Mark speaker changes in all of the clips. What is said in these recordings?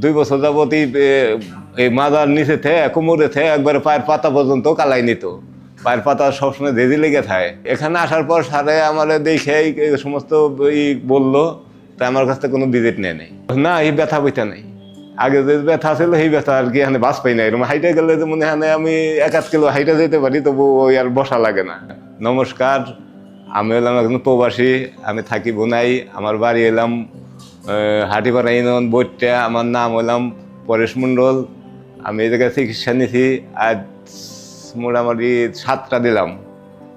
Speaker 1: দুই বছর যাবত এই মাদার নিচে থে, কোমরে থে, একবারে পায়ের পাতা পর্যন্ত কালাই নিত। পায়ের পাতা সবসময় দেদি লেগে থাকে। এখানে আসার পর সারে আমার দেখে সমস্ত ই বলল, তা আমার কাছ থেকে কোনো ভিজিট নেয় নেই। না, এই ব্যথা বইটা নেই। আগে যে ব্যথা ছিল, সেই ব্যথা আর কি এখানে বাস পাই না এরকম হাইটে গেলে যে মনে হয় আমি এক আধ কিলো হাইটে যেতে পারি, তবু ওই আর বসা লাগে না। নমস্কার, আমি হলাম একজন প্রবাসী, আমি থাকি বোনাই আমার বাড়ি এলাম হাটিপাড়া ইউনিয়ন বইটা আমার নাম হলাম পরেশ মণ্ডল। আমি জায়গায় চিকিৎসা নিছি, আজ মোটামুটি সাতটা দিলাম।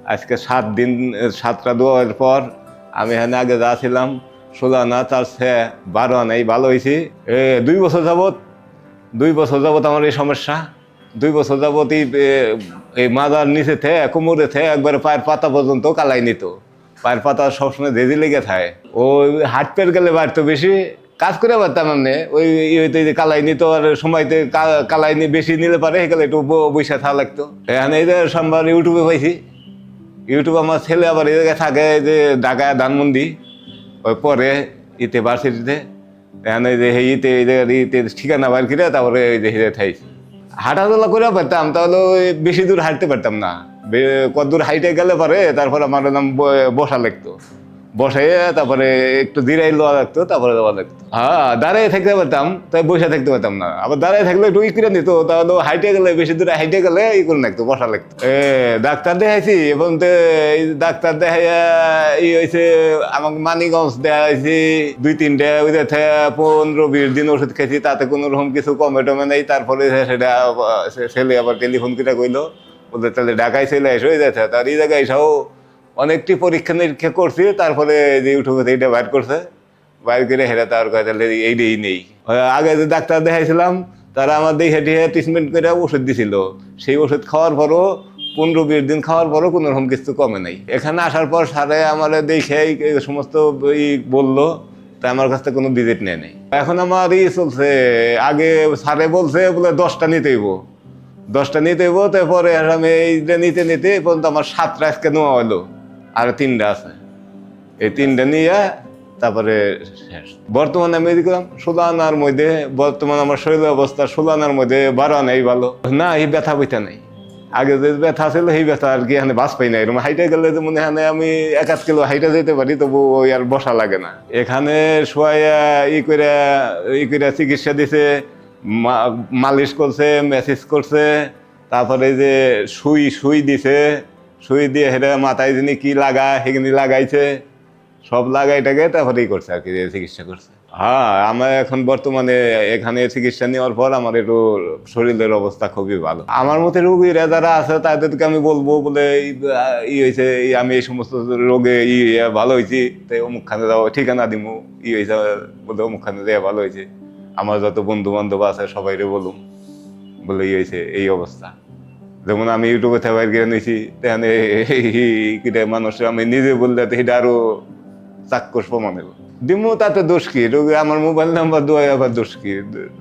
Speaker 1: আজকে সাত দিন সাতটা দেওয়ার পর আমি এখানে আগে যা ছিলাম ষোলো আনা তার সে বারো আনাই ভালো হয়েছি দুই বছর যাবত দুই বছর যাবত আমার এই সমস্যা। দুই বছর এ- এই মাদার নিচে থে, কোমরে থে, একবারে পায়ের পাতা পর্যন্ত কালাই নিত। পায়ের পাতা সবসময় দেদি লেগে থাকে। ওই হাট পের গেলে বাড়তো বেশি কাজ করে পারতাম এমনি ওই ই হইতে যে কালাই নিত আর সময়তে কা- কালাই নি বেশি নিলে পারে সেগুলো একটু ব- বইসা থাকা লাগতো। এখানে এই যে সোমবার ইউটিউবে পাইছি। ইউটিউব আমার ছেলে আবার এই জায়গায় থাকে যে ঢাকায় ধানমন্ডি। ওই পরে ইতে ভার্সিটিতে। এখানে যে এই ইতে, এই যে ইতে ঠিকানা বার করে তারপরে এই যে হিরে থাইছি। হাঁটাচলা করে পারতাম, তাহলে বেশি দূর হাঁটতে পারতাম না। বে- কত দূর হাইটে গেলে পরে, তারপরে আমার নাম বসা লাগতো। বসে তারপরে একটু জিরাই লওয়া লাগতো, তারপরে দেওয়া লাগতো। হ্যাঁ দাঁড়ায় থাকতে পারতাম, তাই বসে থাকতে পারতাম না। আবার দাঁড়াই থাকলে একটু ই নিত তাহলে হাইটে গেলে, বেশি দূরে হাইটে গেলে ই করে লাগতো, বসা লাগতো। এ, ডাক্তার দেখাইছি, এবং ডাক্তার দেখাইয়া ই হয়েছে আমাকে মানিগঞ্জ দেওয়া হয়েছে দুই, তিনটে, ওই পনেরো, বিশ দিন ওষুধ খেয়েছি, তাতে কোনো রকম কিছু কমে টমে নেই, তারপরে সেটা ছেলে আবার টেলিফোন করে কইলো বলতে তাহলে ঢাকায় চলে এসে হয়ে যাচ্ছে তার এই জায়গায় এসেও অনেকটি পরীক্ষা নিরীক্ষা করছি, তারপরে যে ইউটিউবে এইটা বাইর করছে, বাইর করে হেরা তার কয়, তাহলে এইটাই নেই। আগে যে ডাক্তার দেখাইছিলাম, তারা আমার দেখে টিহে ট্রিটমেন্ট করে ওষুধ দিছিল। সেই ওষুধ খাওয়ার পরও, পনেরো বিশ দিন খাওয়ার পরও কোনো রকম কিছু কমে নাই। এখানে আসার পর সারে আমার দেখে সমস্ত ই বলল তা আমার কাছ থেকে কোনো ভিজিট নেয় নেই। এখন আমার ই চলছে, আগে স্যারে বলছে, বলে দশটা নিতে হইব। দশটা নিতে হইব, তারপরে আমি এইটা নিতে নিতে পর্যন্ত আমার সাতটা আজকে নেওয়া হলো আর তিনটা আছে। এই তিনটা নিয়ে তারপরে বর্তমানে আমি দেখলাম ষোলো আনার মধ্যে, বর্তমান আমার শরীর অবস্থা ষোলো আনার মধ্যে বারো আনাই ভালো। না, এই ব্যথা বইটা নাই। আগে যে ব্যথা ছিল, সেই ব্যথা আর কি এখানে বাস পাই না এরকম হাইটে গেলে যে মনে হয় আমি এক আধ কিলো হাইটে যেতে পারি, তবু ওই আর বসা লাগে না। এখানে শোয়া, ই করে ই করে চিকিৎসা দিছে মালিশ করছে মেসেজ করছে, তারপরে যে সুই সুই দিছে, সুই দিয়ে হেরে মাথায় যিনি কি লাগা সেখানে লাগাইছে, সব লাগাই লাগাইটাকে তারপরে ই করছে আর কি চিকিৎসা করছে। হ্যাঁ আমার এখন বর্তমানে এখানে চিকিৎসা নেওয়ার পর আমার একটু শরীরের অবস্থা খুবই ভালো। আমার মতে রোগীরা যারা আছে, তাদেরকে আমি বলব বলে ই হয়েছে আমি এই সমস্ত রোগে ই ভালো হয়েছি, তাই অমুকখানে যাও ঠিকানা দিমু, ই হয়েছে বলে অমুকখানে দেওয়া ভালো হয়েছে। আমার যত বন্ধু বান্ধব আছে, সবাইরে বলুম। বলে হয়েছে এই অবস্থা। যেমন আমি ইউটিউবে বাইর করে নিয়েছি তেখানে কিটা মানুষ আমি নিজে বললে সেটা আরও চাক্ষুষ প্রমাণ হইব। দিমু, তাতে দোষ কি? আমার মোবাইল নাম্বার দেওয়া আবার দোষ কি?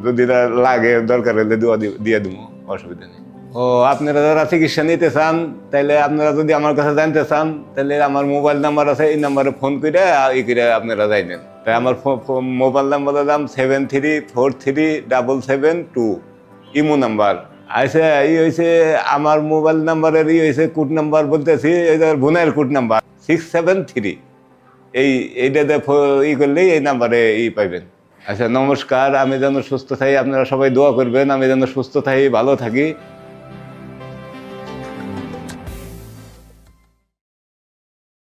Speaker 1: যদি লাগে, দরকার হলে দেওয়া দি- দিয়ে দিব অসুবিধা নেই। ও, আপনারা যারা চিকিৎসা নিতে চান তাহলে আপনারা যদি আমার কাছে জানতে চান তাহলে আমার মোবাইল নাম্বার আছে, এই নাম্বারে ফোন করে ই করে আপনারা যাইবেন। তাই আমার মোবাইল নাম্বারের দাম seven three four three double seven two imo number. আচ্ছা ই হয়েছে আমার মোবাইল নাম্বারের ই হয়েছে কোড নাম্বার বলতেছি এই বোনের code number six seven three এই, এইটাতে ই করলেই এই নাম্বারে ই পাইবেন। আচ্ছা নমস্কার, আমি যেন সুস্থ থাকি আপনারা সবাই দোয়া করবেন, আমি যেন সুস্থ থাকি ভালো থাকি।